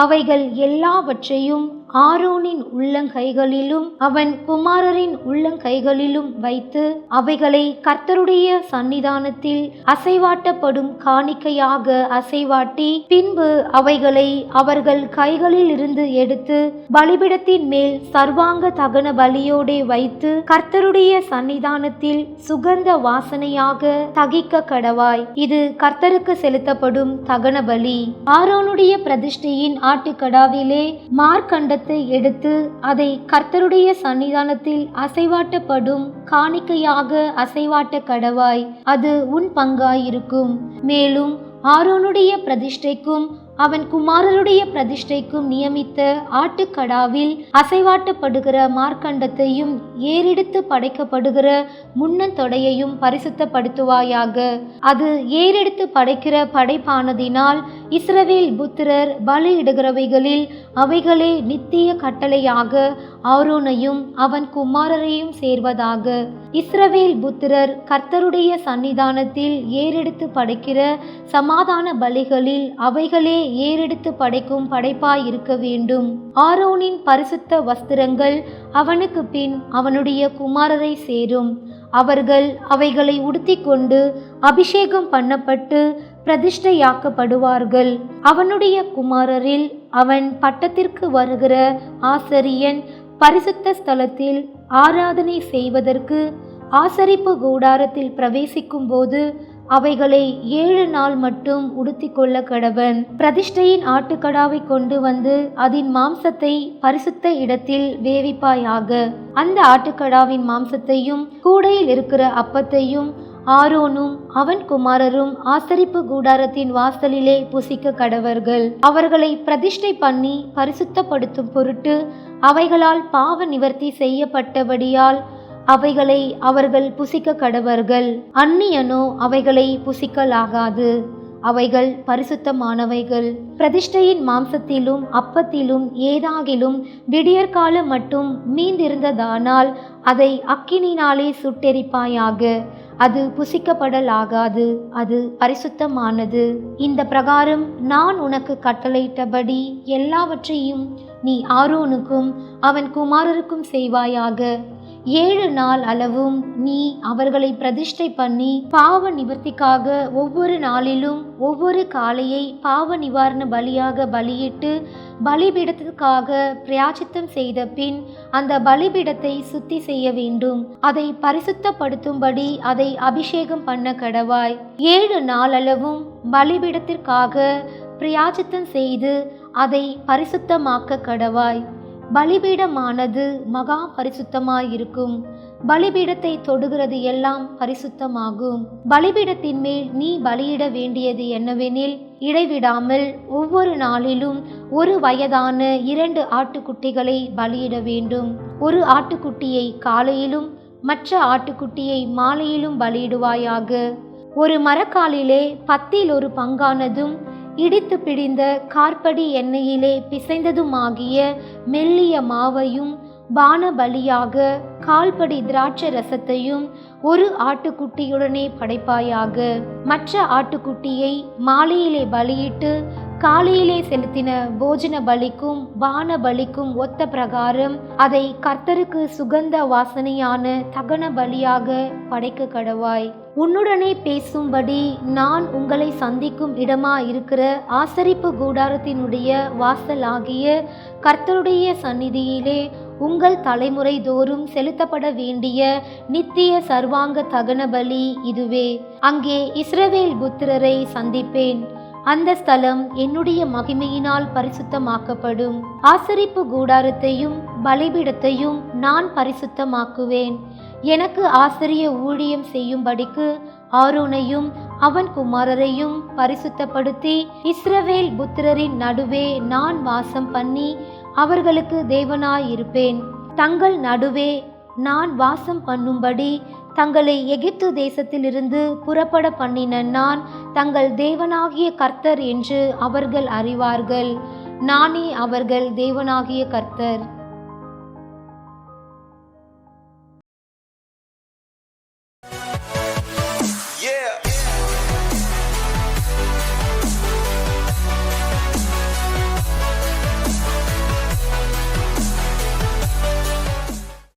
அவைகள் எல்லாவற்றையும் ஆரோனின் உள்ளங்கைகளிலும் அவன் குமாரரின் உள்ளங்கைகளிலும் வைத்து அவைகளை கர்த்தருடைய சன்னிதானத்தில் அசைவாட்டப்படும் காணிக்கையாக அசைவாட்டி பின்பு அவைகளை அவர்கள் கைகளில் இருந்து எடுத்து பலிபிடத்தின் மேல் சர்வாங்க தகன பலியோடே வைத்து கர்த்தருடைய சன்னிதானத்தில் சுகந்த வாசனையாக தகிக்க கடவாய். இது கர்த்தருக்கு செலுத்தப்படும் தகன பலி. ஆரோனுடைய பிரதிஷ்டையின் ஆட்டுக்கடாவிலே மார்க்கண்ட எடுத்து அதை கர்த்தருடைய சன்னிதானத்தில் அசைவாட்டப்படும் காணிக்கையாக அசைவாட்ட கடவாய் அது உன் பங்காயிருக்கும். மேலும் ஆரோனுடைய பிரதிஷ்டைக்கும் அவன் குமாரருடைய பிரதிஷ்டைக்கும் நியமித்த ஆட்டுக்கடாவில் அசைவாட்டப்படுகிற மார்க்கண்டத்தையும் ஏறெடுத்து படைக்கப்படுகிற முன்னந்தொடையையும் பரிசுத்தப்படுத்துவாயாக. அது ஏறெடுத்து படைக்கிற படைப்பானதினால் இஸ்ரவேல் புத்திரர் பலியிடுகிறவைகளில் அவைகளே நித்திய கட்டளையாக ஆரோனையும் அவன் குமாரரையும் சேர்வதாக. இஸ்ரவேல் புத்திரர் கர்த்தருடைய சன்னிதானத்தில் ஏறெடுத்து படைக்கிற சமாதான பலிகளில் அவைகளே ஏறெடுத்து படைக்கும் படைப்பாய் இருக்க வேண்டும். ஆரோனின் பரிசுத்த வஸ்திரங்கள் அவனுக்கு பின் அவனுடைய குமாரரை சேரும். அவர்கள் அவைகளை உடுத்திக்கொண்டு அபிஷேகம் பண்ணப்பட்டு பிரதிஷ்டையாக்கப்படுவார்கள். அவனுடைய குமாரரில் அவன் பட்டத்திற்கு வருகிற ஆசிரியன் பரிசுத்த ஸ்தலத்தில் ஆராதனை செய்வதற்கு ஆசரிப்பு கூடாரத்தில் பிரவேசிக்கும் போது அவைகளை ஏழு நாள் மட்டும் உடுத்தி கொள்ள கடவன். பிரதிஷ்டையின் ஆட்டுக்கடாவை கொண்டு வந்து அதன் மாம்சத்தை பரிசுத்த இடத்தில் வேவிப்பாயாக. அந்த ஆட்டுக்கடாவின் மாம்சத்தையும் கூடையில் இருக்கிற அப்பத்தையும் ஆரோனும் அவன் குமாரரும் ஆசரிப்பு கூடாரத்தின் வாசலிலே புசிக்க கடவர்கள். அவர்களை பிரதிஷ்டை பண்ணி பரிசுத்தப்படுத்தும் பொருட்டு அவைகளால் பாவ நிவர்த்தி செய்யப்பட்டபடியால் அவைகளை அவர்கள் புசிக்க கடவர்கள். அந்நியனோ அவைகளை புசிக்கலாகாது. அவைகள் பரிசுத்தமானவைகள். பிரதிஷ்டையின் மாம்சத்திலும் அப்பத்திலும் ஏதாகிலும் விடியற்காலம் மட்டும் மீந்திருந்ததானால் அதை அக்கினினாலே சுட்டெரிப்பாயாக. அது புசிக்கப்படலாகாது அது பரிசுத்தமானது. இந்த பிரகாரம் நான் உனக்கு கட்டளையிட்டபடி எல்லாவற்றையும் நீ ஆரோனுக்கும் அவன் குமாரருக்கும் செய்வாயாக. ஏழு நாள் அளவும் நீ அவர்களை பிரதிஷ்டை பண்ணி பாவ நிவர்த்திக்காக ஒவ்வொரு நாளிலும் ஒவ்வொரு காளையை பாவ நிவாரண பலியாக பலியிட்டு பலிபீடத்திற்காக பிரயாச்சித்தம் செய்த பின் அந்த பலிபீடத்தை சுத்தி செய்ய வேண்டும். அதை பரிசுத்தப்படுத்தும்படி அதை அபிஷேகம் பண்ண கடவாய். ஏழு நாளளவும் பலிபீடத்திற்காக பிரயாச்சித்தம் செய்து அதை பரிசுத்தமாக்க கடவாய். பலிபீடமானது மகா பரிசுத்தமாயிருக்கும். பலிபீடத்தை தொடுகிறது எல்லாம் பரிசுத்தமாகும். பலிபீடத்தின் மேல் நீ பலியிட வேண்டியது என்னவெனில் இடைவிடாமல் ஒவ்வொரு நாளிலும் ஒரு வயதான இரண்டு ஆட்டுக்குட்டிகளை பலியிட வேண்டும். ஒரு ஆட்டுக்குட்டியை காலையிலும் மற்ற ஆட்டுக்குட்டியை மாலையிலும் பலியிடுவாயாக. ஒரு மரக்காலிலே பத்தில் ஒரு பங்கானதும் இடித்து பிடிந்த கார்படி எண்ணெயிலே பிசைந்ததுமாகிய மெல்லிய மாவையும் பானபலியாக கால்படி திராட்சை ரசத்தையும் ஒரு ஆட்டுக்குட்டியுடனே படைப்பாயாக. மற்ற ஆட்டுக்குட்டியை மாலையிலே பலியிட்டு காலையிலே செலுத்தின போஜன பலிக்கும் பான பலிக்கும் ஒத்த பிரகாரம் அதை கர்த்தருக்கு சுகந்த வாசனையான தகன பலியாக படைக்க கடவாய். உன்னுடனே பேசும்படி நான் உங்களை சந்திக்கும் இடமா இருக்கிற ஆசரிப்பு கூடாரத்தினுடைய வாசலாகிய கர்த்தருடைய சந்நிதியிலே உங்கள் தலைமுறை தோறும் செலுத்தப்பட வேண்டிய நித்திய சர்வாங்க தகன பலி இதுவே. அங்கே இஸ்ரவேல் புத்திரரை சந்திப்பேன். அந்த ஸ்தலம் என்னுடைய மகிமையினால் பரிசுத்தமாக்கப்படும். ஆசரிப்பு கூடாரத்தையும் பலிபீடத்தையும் நான் பரிசுத்தமாக்குவேன். எனக்கு ஆசிரிய ஊழியம் செய்யும்படிக்கு ஆரோனையும் அவன் குமாரரையும் பரிசுத்தப்படுத்தி இஸ்ரவேல் புத்திரரின் நடுவே நான் வாசம் பண்ணி அவர்களுக்கு தேவனாயிருப்பேன். தங்கள் நடுவே நான் வாசம் பண்ணும்படி தங்களை எகிப்து தேசத்திலிருந்து புறப்பட பண்ணின நான் தங்கள் தேவனாகிய கர்த்தர் என்று அவர்கள் அறிவார்கள். நானே அவர்கள் தேவனாகிய கர்த்தர்.